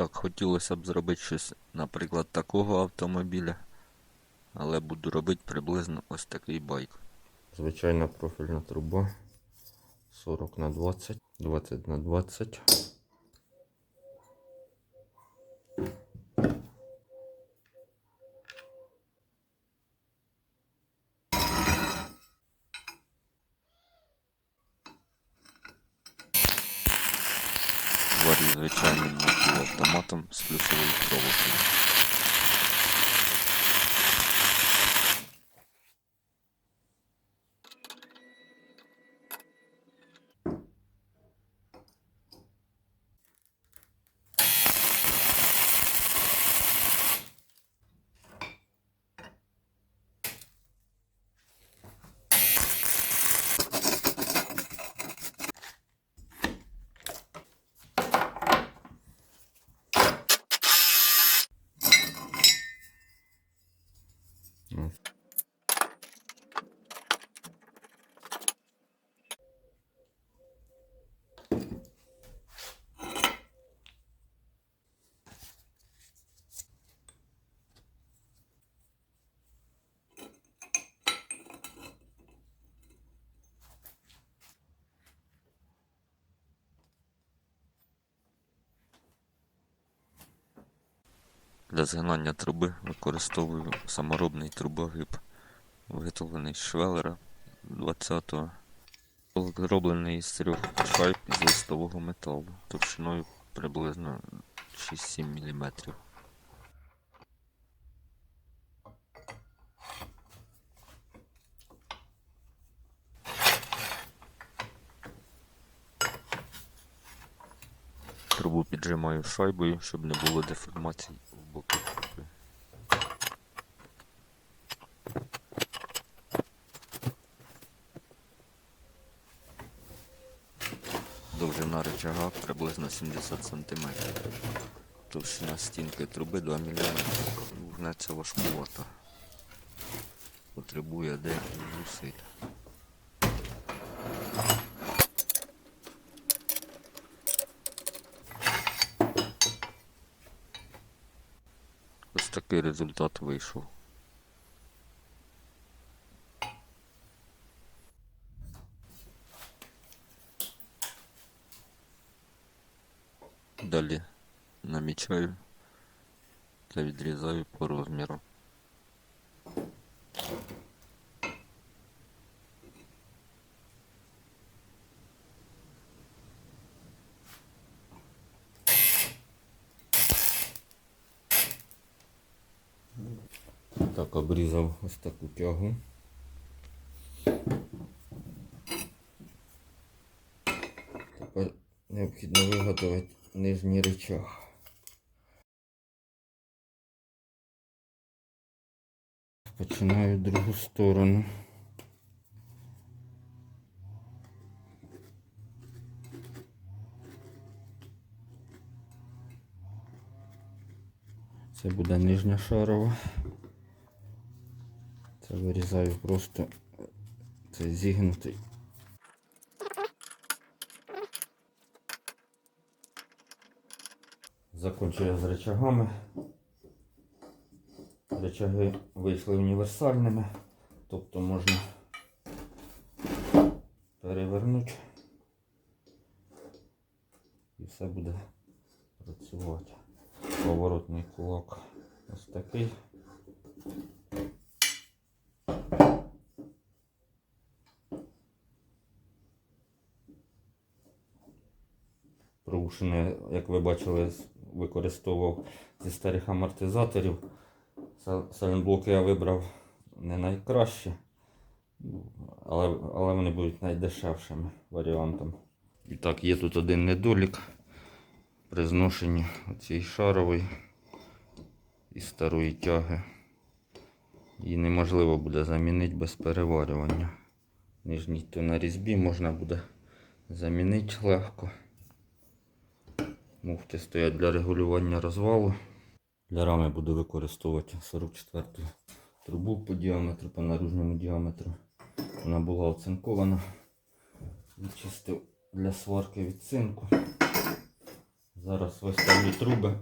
Так, хотілося б зробити щось, наприклад, такого автомобіля. Але буду робити приблизно ось такий байк. Звичайна профільна труба 40 на 20, 20 на 20. Звичайним автоматом з плюсовою проводкою. Для згинання труби використовую саморобний трубогиб, виготовлений з швелера 20-го. Зроблений із трьох шайб з листового металу товщиною приблизно 6-7 мм. Трубу піджимаю шайбою, щоб не було деформацій в боки труби. Довжина рычага приблизно 70 см. Товщина стінки труби 2 мм. Гнеться важкувато. Потребує деяких зусиль. Ось такий результат вийшов. Намічаю та відрізаю по розміру. Так, обрізав ось таку тягу. Тепер необхідно виготовити нижній рычаг. Починаю другу сторону. Це буде нижня шарова. Це вирізаю просто цей зігнутий. Закончую з рычагами. Рычаги вийшли універсальними, тобто можна перевернути і все буде працювати. Поворотний кулак ось такий. Проушини, як ви бачили, використовував зі старих амортизаторів. Сал- я вибрав не найкраще, але, але вони будуть найдешевшим варіантом. І так, є тут один недолік при зношенні цієї шарової і старої тяги. Її неможливо буде замінити без переварювання. Нижній то на різьбі можна буде замінити легко. Муфти стоять для регулювання розвалу. Для рами буду використовувати 44 трубу по діаметру, по наружному діаметру. Вона була оцинкована. Відчистив для сварки від цинку. Зараз виставлю труби.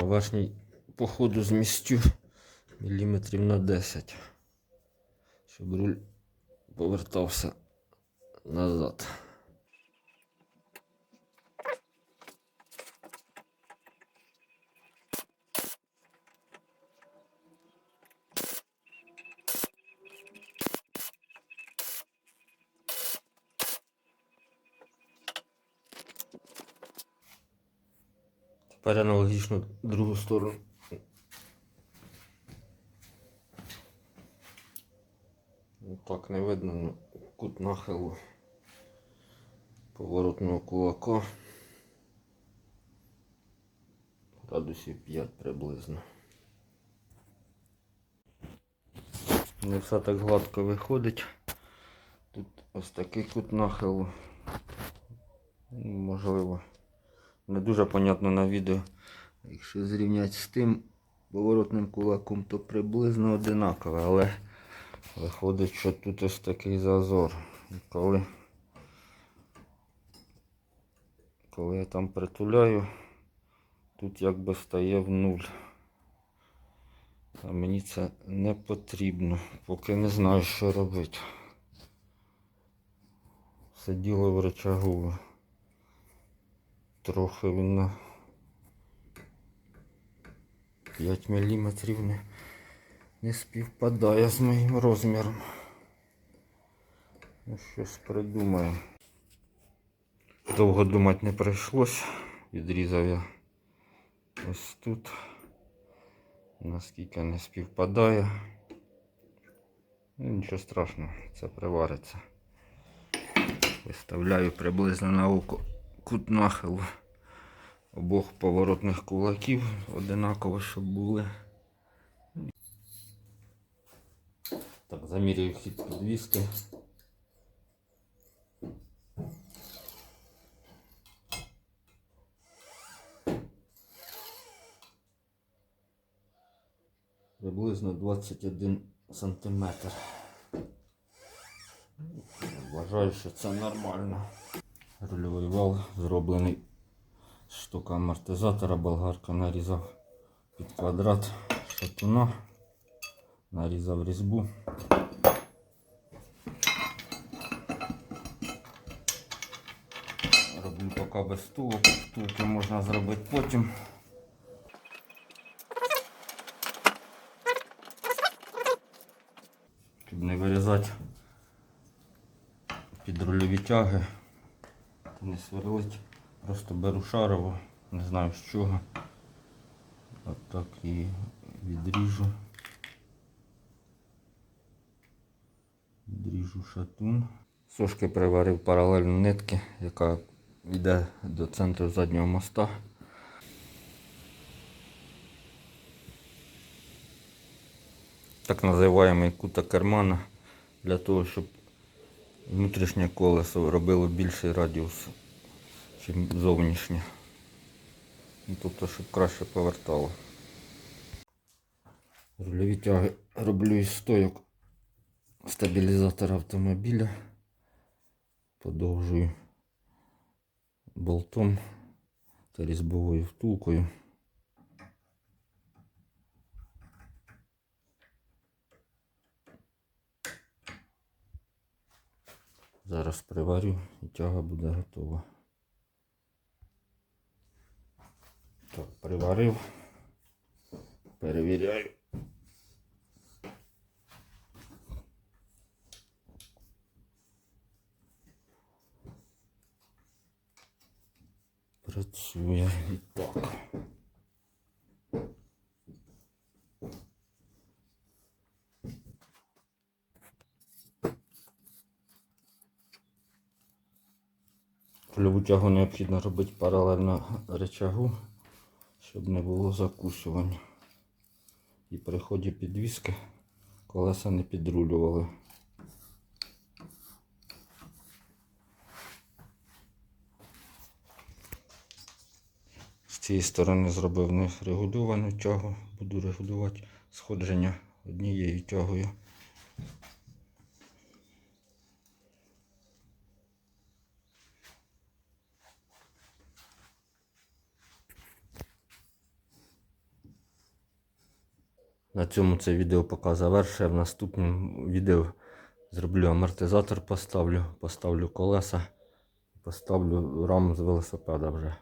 Вашній походу змістю міліметрів на 10. Щоб руль повертався назад. Тепер аналогічно другу сторону. Ну, Так не видно, ну, кут нахилу поворотного кулака. Градусів 5 приблизно. Не все так гладко виходить. Тут ось такий кут нахилу. Можливо, не дуже понятно на відео. Якщо зрівняти з тим поворотним кулаком, то приблизно одинакове, але виходить, що тут ось такий зазор. І коли, коли я там притуляю, тут якби стає в нуль. А мені це не потрібно, поки не знаю, що робити. Все діло в рычагу. Трохи він на 5 мм не, не співпадає з моїм розміром. Ну, щось придумаю. Довго думати не прийшлось. Відрізав я ось тут. Наскільки не співпадає. Ну, нічого страшного, це привариться. Виставляю приблизно на око кут нахилу обох поворотних кулаків одинаково, щоб були. Так, замірюю хід підвіски. Приблизно 21 сантиметр. Вважаю, що це нормально. Рульовий вал зроблений штука амортизатора. Болгарка нарізав під квадрат шатуна, нарізав різьбу. Роблю поки без стулок. Втулки можна зробити потім. Щоб не вирізати під рульові тяги, не сверлить. Просто беру шарову, не знаю з чого. Отак і відріжу. Відріжу шатун. Сушки приварив паралельно нитки, яка йде до центру заднього моста. Так називаємо кута кермана для того, щоб Внутрішнє колесо робило більший радіус, ніж зовнішнє. Ну, Тобто, щоб краще повертало. Рульові тяги роблю із стойок стабілізатора автомобіля. Подовжую болтом та різьбовою втулкою. Зараз приварю і тяга буде готова. Так, приварив. Перевіряю. Працює і так. Польову тягу необхідно робити паралельно речагу, щоб не було закусувань. І при ході підвіски колеса не підрулювали. З цієї сторони зробив нерегульовану тягу, буду регулювати сходження однією тягою. На цьому це відео поки завершує. В наступному відео зроблю амортизатор, поставлю, поставлю колеса, поставлю раму з велосипеда вже.